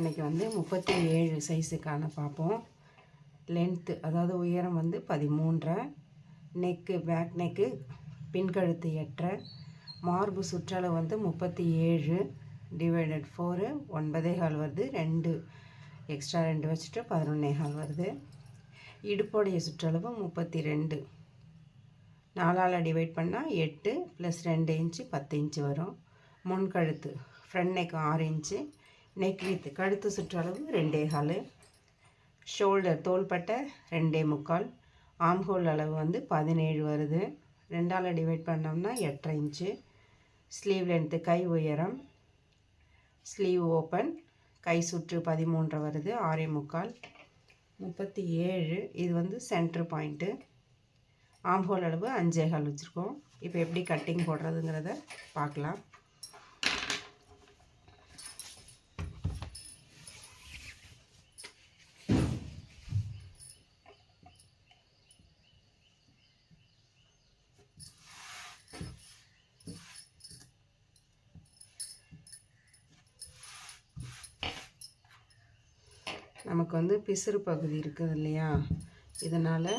இன்றைக்கி வந்து முப்பத்தி ஏழு சைஸுக்கான பார்ப்போம். லென்த்து அதாவது உயரம் வந்து பதிமூன்றரை. நெக்கு பேக் நெக்கு பின்கழுத்து எட்டரை. மார்பு சுற்றளவு வந்து முப்பத்தி ஏழு டிவைடட் ஃபோரு ஒன்பதே கால் வருது ரெண்டு. எக்ஸ்ட்ரா ரெண்டு வச்சுட்டு பதினொன்னே கால் வருது. இடுப்போடைய சுற்றளவு முப்பத்தி ரெண்டு நாலால் டிவைட் பண்ணால் எட்டு ப்ளஸ் ரெண்டு இன்ச்சு பத்து இன்ச்சு வரும். முன்கழுத்து ஃப்ரண்ட் நெக் ஆறு இன்ச்சு. நெக் வித் கழுத்து சுற்றளவு ரெண்டே கால். ஷோல்டர் தோள்பட்டை ரெண்டே முக்கால். ஆம்ஹோல் அளவு வந்து பதினேழு வருது. ரெண்டால் டிவைட் பண்ணோம்னா எட்டரை இன்ச்சு. ஸ்லீவ் லென்த்து கை உயரம் ஸ்லீவ் ஓப்பன். கை சுற்று பதிமூன்று வருது ஆறே முக்கால். முப்பத்தி ஏழு இது வந்து சென்ட்ரு பாயிண்ட்டு. ஆம்ஹோல் அளவு அஞ்சே கால் வச்சுருக்கோம். இப்போ எப்படி கட்டிங் போடுறதுங்கிறத பார்க்கலாம். நமக்கு வந்து பிசுறு பகுதி இருக்குது இல்லையா? இதனால்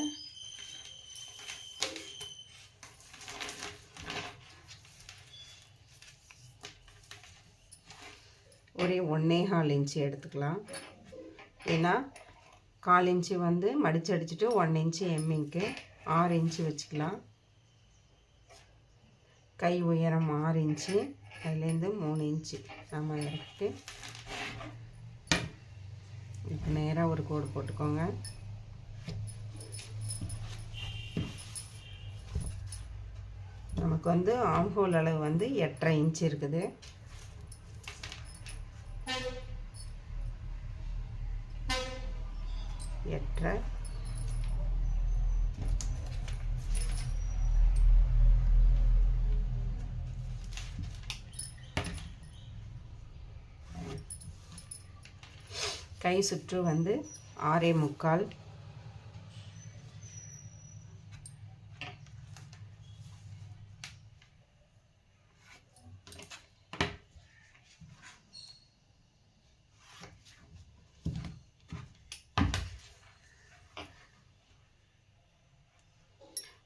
ஒரே ஒன்றே கால் இன்ச்சு எடுத்துக்கலாம். ஏன்னா கால் இன்ச்சு வந்து மடிச்சு அடிச்சுட்டு ஒன் இன்ச்சு எம்மிங்க்கு ஆறு இன்ச்சு வச்சுக்கலாம். கை உயரம் ஆறு இன்ச்சு அதுலேருந்து மூணு இன்ச்சு. நம்ம எடுத்து இப்போ நேராக ஒரு கோடு போட்டுக்கோங்க. நமக்கு வந்து ஆம்ஹோல் அளவு வந்து எட்டரை இன்ச் இருக்குது. எட்டரை கை சுற்று வந்து ஆறே முக்கால்.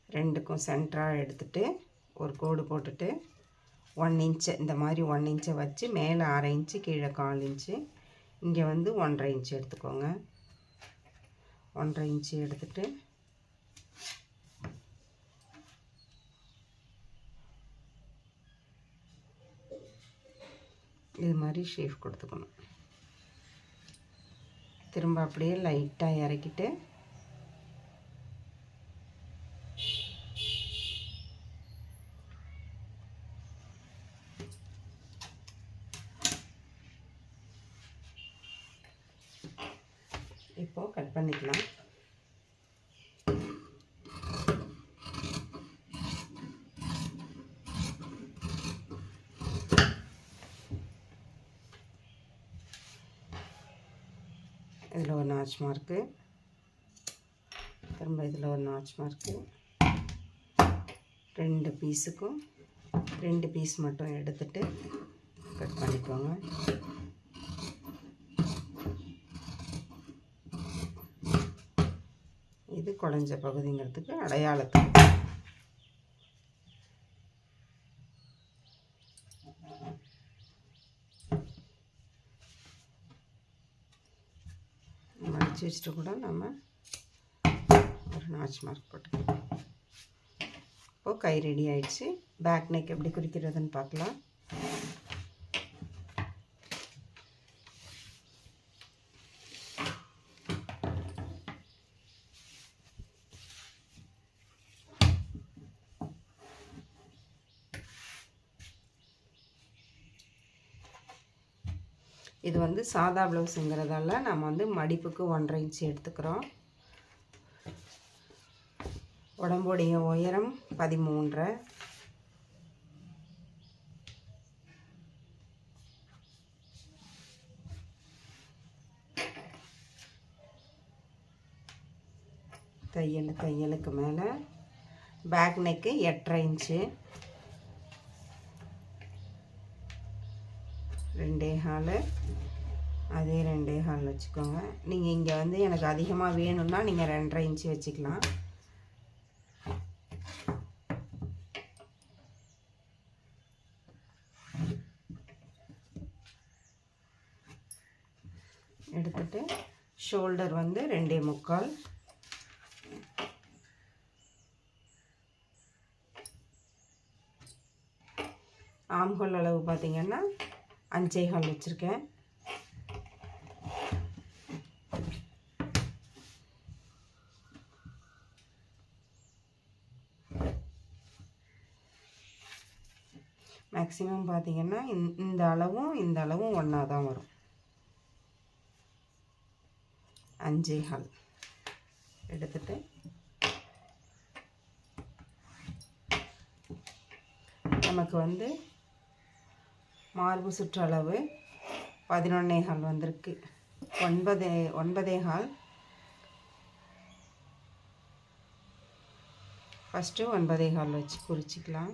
ரெண்டுக்கும் சென்டராக எடுத்துகிட்டு ஒரு கோடு போட்டுட்டு ஒன் இன்ச்சு இந்த மாதிரி ஒன் இன்ச்சை வச்சு மேலே அரை இன்ச்சு கீழே கால் இன்ச்சு இங்கே வந்து ஒன்றரை இன்ச்சு எடுத்துக்கோங்க. ஒன்றரை இன்ச்சு எடுத்துட்டு இது மாதிரி ஷேஃப் கொடுத்துக்கணும். திரும்ப அப்படியே லைட்டாக இறக்கிட்டு இப்போது கட் பண்ணிக்கலாம் இதில் ஒரு நாச் மார்க்கு திரும்ப இதில் ஒரு நாச் மார்க்கு ரெண்டு பீஸுக்கும் ரெண்டு பீஸ் மட்டும் எடுத்துட்டு கட் பண்ணிக்கோங்க. இது குழஞ்ச பகுதிங்கிறதுக்கு அடையாளத்துக்கு மடிச்சு வச்சுட்டு கூட நம்ம ஒரு நாச் மார்க் போட்டுக்கலாம். இப்போது கை ரெடி ஆயிடுச்சு. பேக் நெக் எப்படி குறிக்கிறதுன்னு பார்க்கலாம் இது வந்து சாதா ப்ளவுஸுங்கிறதால நம்ம வந்து மடிப்புக்கு ஒன்றரை இன்ச்சு எடுத்துக்கிறோம். உடம்புடைய உயரம் பதிமூன்றரை தையல் தையலுக்கு மேலே பேக் நெக்கு எட்டரை இன்ச்சு ரெண்டே ஹாலு அதே ரெண்டே ஹால் வச்சுக்கோங்க. நீங்கள் இங்கே வந்து எனக்கு அதிகமாக வேணும்னா நீங்கள் ரெண்டரை இன்ச்சு வச்சுக்கலாம். எடுத்துட்டு ஷோல்டர் வந்து ரெண்டே முக்கால். ஆம்ஹோல் அளவு பார்த்தீங்கன்னா அஞ்சே ஹால் வச்சுருக்கேன். மேக்ஸிமம் பார்த்தீங்கன்னா இந்த- இந்த அளவும் இந்த அளவும் ஒன்றா தான் வரும். அஞ்சே ஹால் எடுத்துட்டு. நமக்கு வந்து மார்பு சுற்றளவு பதினொன்னே ஹால் வந்திருக்கு. ஒன்பதே ஒன்பதே ஹால் ஃபஸ்ட்டு ஒன்பதே கால் வச்சு குறிச்சிக்கலாம்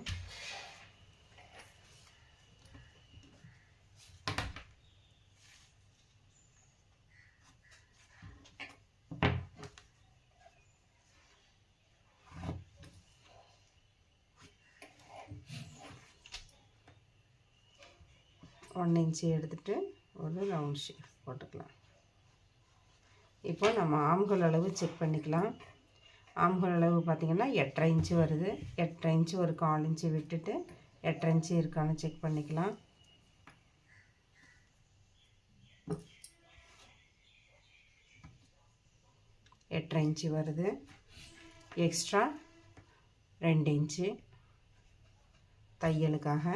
ஒன் இன்ச்சு எடுத்துகிட்டு ஒரு ரவுண்ட் ஷேப் போட்டுக்கலாம். இப்போ நம்ம ஆம்கோல் அளவு செக் பண்ணிக்கலாம். ஆம்கோல் அளவு பார்த்திங்கன்னா எட்டரை இன்ச்சு வருது. எட்டரை இன்ச்சு ஒரு கால் இன்ச்சு விட்டுட்டு எட்டரை இன்ச்சு இருக்கான்னு செக் பண்ணிக்கலாம். எட்டரை இன்ச்சு வருது. எக்ஸ்ட்ரா ரெண்டு இன்ச்சு தையலுக்காக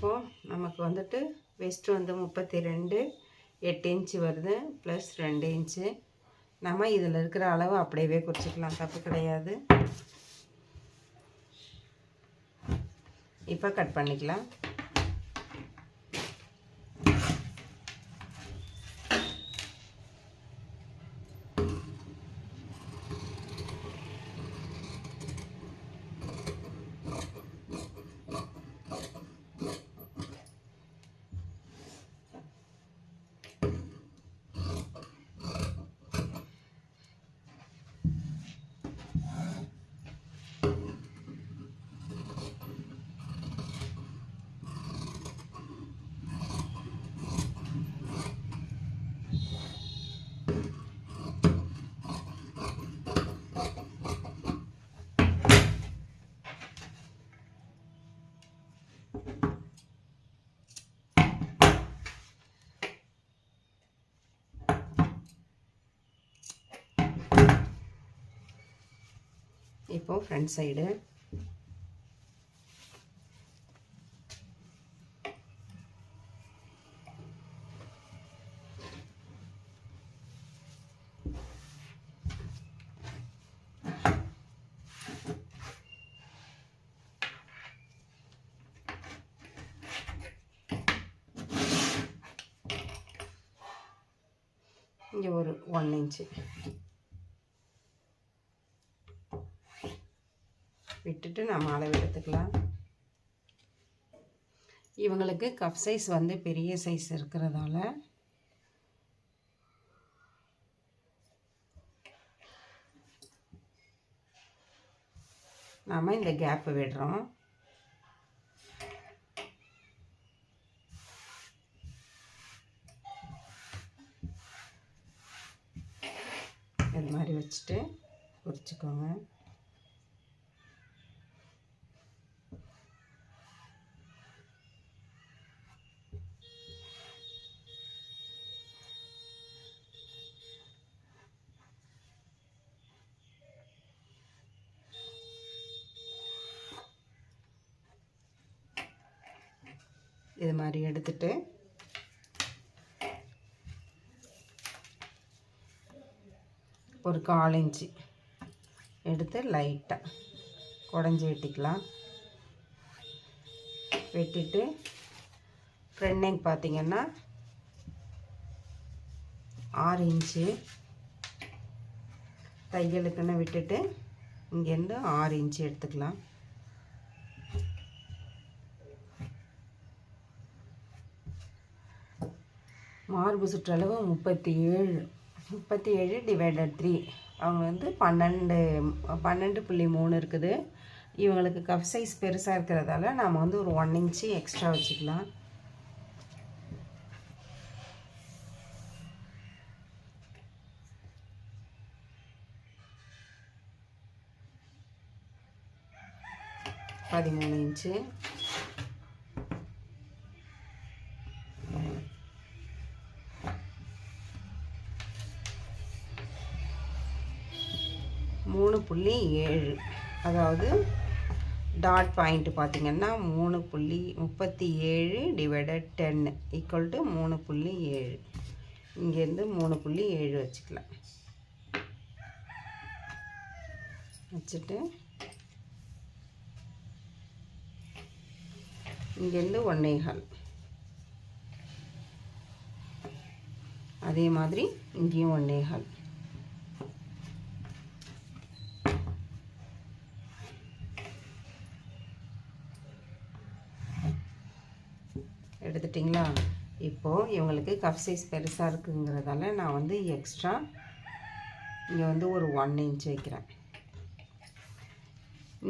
இப்போது நமக்கு வந்துட்டு வெஸ்ட்டு வந்து முப்பத்தி ரெண்டு எட்டு இன்ச்சு வருது ப்ளஸ் ரெண்டு இன்ச்சு. நம்ம இதில் இருக்கிற அளவு அப்படியே குறிச்சிக்கலாம் தப்பு கிடையாது. இப்போ கட் பண்ணிக்கலாம். இப்போது ஃப்ரண்ட் சைடு இங்கே ஒரு ஒன் இன்ச்சு விட்டுட்டு நம்ம அளவு எடுத்துக்கலாம். இவங்களுக்கு கப் சைஸ் வந்து பெரிய சைஸ் இருக்கிறதால. நாம் இந்த கேப்பு விடுறோம். இது மாதிரி வச்சுட்டு குறிச்சிக்கோங்க இது மாதிரி எடுத்துட்டு ஒரு கால் இன்ச்சு எடுத்து லைட்டாக குடஞ்சி வெட்டிக்கலாம். வெட்டிட்டு ஃப்ரண்ட் நெக் பார்த்திங்கன்னா ஆறு இன்ச்சு தையலுக்குன்னு விட்டுட்டு இங்கேருந்து ஆறு இன்ச்சு எடுத்துக்கலாம். மார்பு சுற்றளவு முப்பத்தி ஏழு முப்பத்தி ஏழு டிவைடட் த்ரீ அவங்க வந்து பன்னெண்டு பன்னெண்டு புள்ளி மூணு இருக்குது. இவங்களுக்கு கப் சைஸ் பெருசாக இருக்கிறதால நாம் வந்து ஒரு ஒன் இன்ச்சு எக்ஸ்ட்ரா வச்சுக்கலாம். பதிமூணு இன்ச்சு அதாவது டாட் பாயிண்ட் பார்த்திங்கன்னா மூணு புள்ளி முப்பத்தி ஏழு டிவைடட் டென் ஈக்குவல் டு மூணு புள்ளி ஏழு. இங்கேருந்து மூணு புள்ளி ஏழு வச்சுக்கலாம். வச்சுட்டு இங்கேருந்து ஒன்னேகால் அதே மாதிரி இங்கேயும் ஒன்னேகால் இப்போது இவங்களுக்கு கப் சைஸ் பெருசாக இருக்குங்கிறதால நான் வந்து எக்ஸ்ட்ரா இங்கே வந்து ஒரு ஒன் இன்ச் வைக்கிறேன்.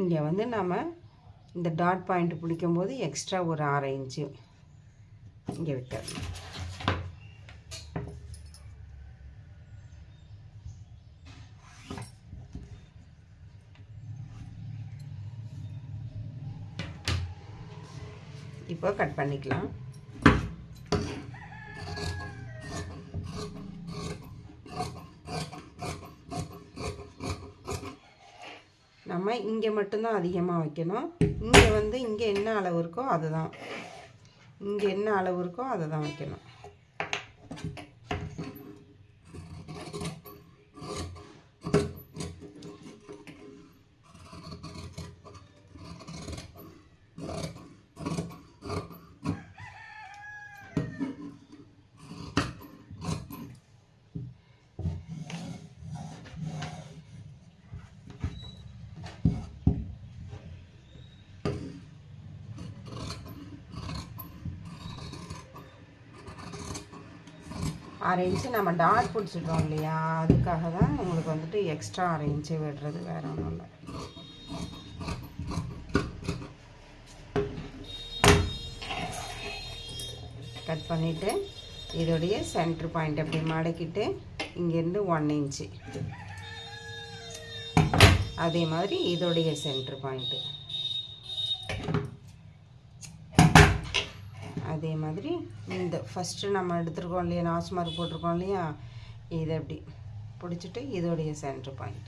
இங்கே வந்து நம்ம இந்த டாட் பாயிண்ட் பிடிக்கும்போது எக்ஸ்ட்ரா ஒரு அரை இன்ச்சு இங்கே விட்டுறணும் இப்போ கட் பண்ணிக்கலாம். நம்ம இங்கே மட்டும்தான் அதிகமாக வைக்கணும். இங்கே வந்து இங்கே என்ன அளவு இருக்கோ அதுதான். இங்கே என்ன அளவு இருக்கோ அதை தான் வைக்கணும். அரை இன்ச்சு நம்ம டாட் பிடிச்சிட்டோம் இல்லையா? அதுக்காக தான் உங்களுக்கு வந்துட்டு எக்ஸ்ட்ரா அரை இன்ச்சு விடுறது வேற ஒன்றும் இல்லை. கட் பண்ணிவிட்டு இதோடைய சென்ட்ரு பாயிண்ட் அப்படி மடக்கிட்டு இங்கேருந்து ஒன் இன்ச்சு அதே மாதிரி இதோடைய சென்ட்ரு பாயிண்ட்டு அதே மாதிரி இந்த ஃபஸ்ட்டு நம்ம எடுத்துருக்கோம் இல்லையா நாச் மார்க் போட்டிருக்கோம் இல்லையா இதை அப்படி. பிடிச்சிட்டு இதோடைய சென்ட்ரு பாயிண்ட்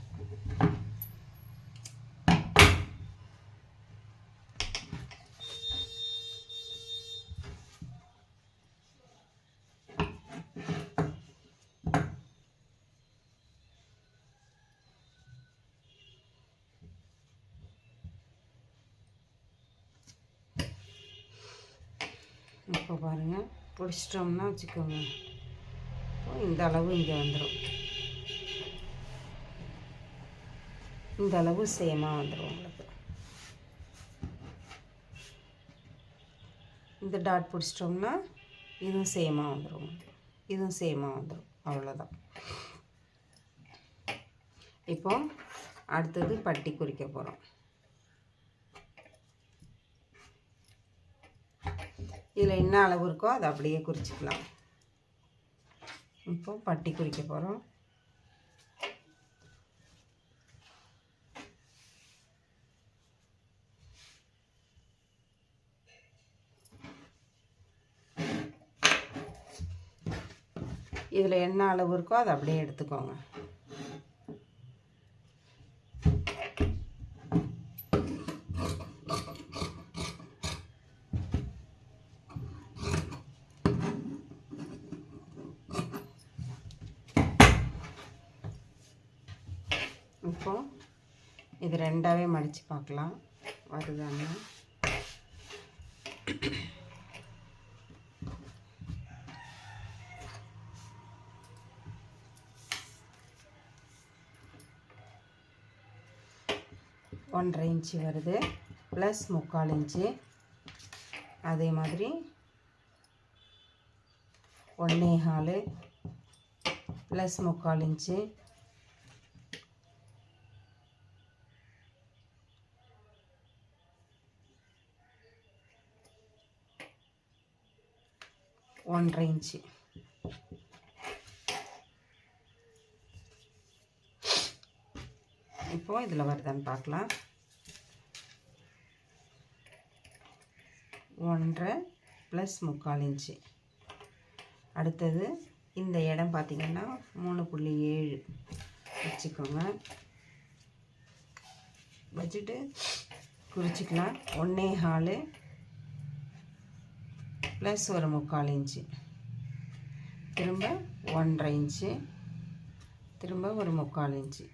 இப்போ பாருங்கள் பிடிச்சிட்டோம்னா வச்சுக்கோங்க. இந்த அளவு இங்கே வந்துடும் இந்த அளவு சேமாக வந்துடும் உங்களுக்கு. இந்த டாட் பிடிச்சிட்டோம்னா இதுவும் சேமாக வந்துடும் இதுவும் சேமாக வந்துடும் அவ்வளோதான் இப்போ அடுத்தது பட்டி குறிக்க போகிறோம் இதில் என்ன அளவு இருக்கோ அதை அப்படியே குறிச்சிக்கலாம். இப்போ பட்டி குறிக்க போகிறோம். இதில் என்ன அளவு இருக்கோ அதை அப்படியே எடுத்துக்கோங்க. வரும் இது ரெண்டாவே மடித்து பார்க்கலாம். வருதாங்க. ஒன்றரை இன்ச்சு வருது. ப்ளஸ் முக்கால் இன்ச்சு. அதே மாதிரி ஒன்றே ஹாலு ப்ளஸ் முக்கால் இன்ச்சு. ஒன்றரை இன்ச்சு. இப்போ இதில் வருதான்னு பார்க்கலாம். ஒன்றரை ப்ளஸ் முக்கால் இன்ச்சு. அடுத்தது இந்த இடம் பார்த்திங்கன்னா மூணு புள்ளி ஏழு. வச்சுக்கோங்க. வச்சுட்டு குறிச்சிக்கலாம். ஒன்றே ஹாலு ப்ளஸ் ஒரு முக்கால் இன்ச்சு. திரும்ப ஒன்றரை இன்ச்சு. திரும்ப ஒரு முக்கால் இன்ச்சு.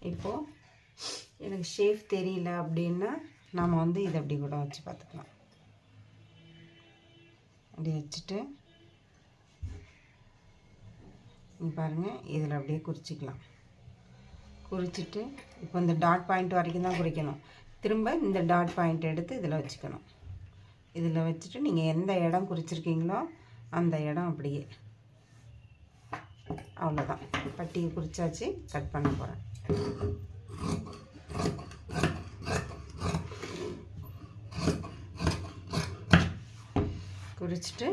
இப்போது எனக்கு ஷேப் தெரியல அப்படின்னா நாம் வந்து இதை அப்படி கூட வச்சு பார்த்துக்கலாம். அப்படி வச்சுட்டு பாருங்கள் இதில் அப்படியே குறிச்சிக்கலாம். குறிச்சிட்டு இப்போ இந்த டாட் பாயிண்ட் வரைக்கும் தான் குறிக்கணும். திரும்ப இந்த டாட் பாயிண்ட் எடுத்து இதில் வச்சுக்கணும். இதில் வச்சுட்டு நீங்கள் எந்த இடம் குறிச்சிருக்கீங்களோ அந்த இடம் அப்படியே. அவ்வளோதான். பட்டியை குறிச்சாச்சு கட் பண்ண போகிறேன். குறிச்சிட்டு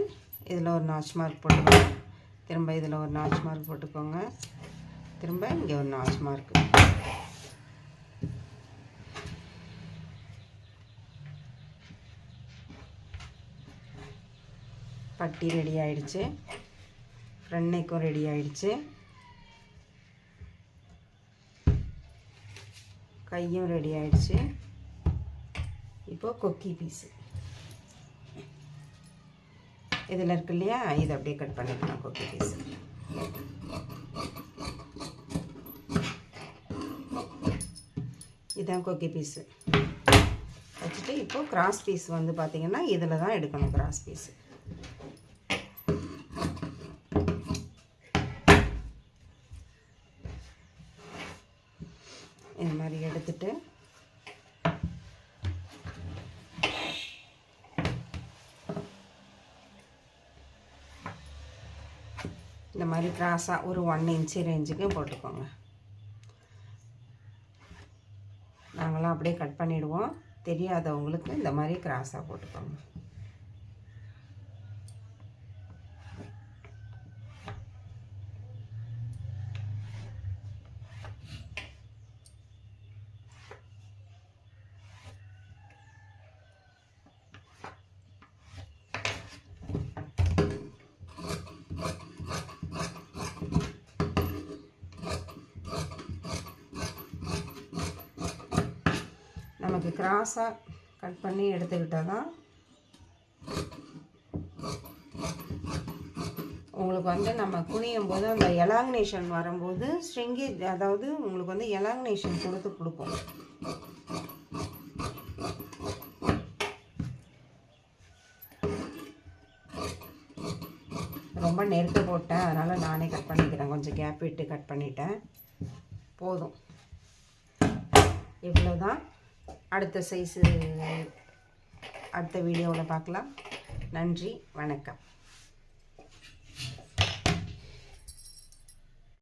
இதில் ஒரு நாச் மார்க் போட்டுக்கோங்க. திரும்ப இதில் ஒரு நாச் மார்க் போட்டுக்கோங்க. திரும்ப இங்கே ஒரு நாச் மார்க் பட்டி ரெடி ஆயிடுச்சு. ஃப்ரண்ட் நெக்கும் ரெடி ஆயிடுச்சு. கையும் ரெடி ஆயிடுச்சு. இப்போ கொக்கி பீஸு இதில் இருக்கு இல்லையா? இதை அப்படியே கட் பண்ணிக்கலாம் கொக்கி பீஸ் இதுதான் கொக்கி பீஸு வச்சுட்டு இப்போது கிராஸ் பீஸ் வந்து பார்த்திங்கன்னா இதில் தான் எடுக்கணும் கிராஸ் பீஸு இது மாதிரி எடுத்துட்டு இந்த மாதிரி கிராஸாக ஒரு ஒன் இன்ச்சு ரேஞ்சுக்கும் போட்டுக்கோங்க. நாங்களாம் அப்படியே கட் பண்ணிவிடுவோம் தெரியாதவங்களுக்கு இந்த மாதிரி கிராஸாக போட்டுக்கோங்க நமக்கு கிராஸாக கட் பண்ணி எடுத்துக்கிட்டால் தான் உங்களுக்கு வந்து நம்ம குனியும் போது அந்த எலாங்கினேஷன் வரும்போது ஸ்ட்ரிங்கி அதாவது உங்களுக்கு வந்து எலாங்கினேஷன் கொடுத்து கொடுக்கும். ரொம்ப நெருக்க போட்டேன் அதனால் நானே கட் பண்ணிக்கிறேன். கொஞ்சம் கேப் விட்டு கட் பண்ணிட்டேன். போதும். இவ்வளோதான் அடுத்த சைஸு அடுத்த வீடியோவில் பார்க்கலாம். நன்றி வணக்கம்.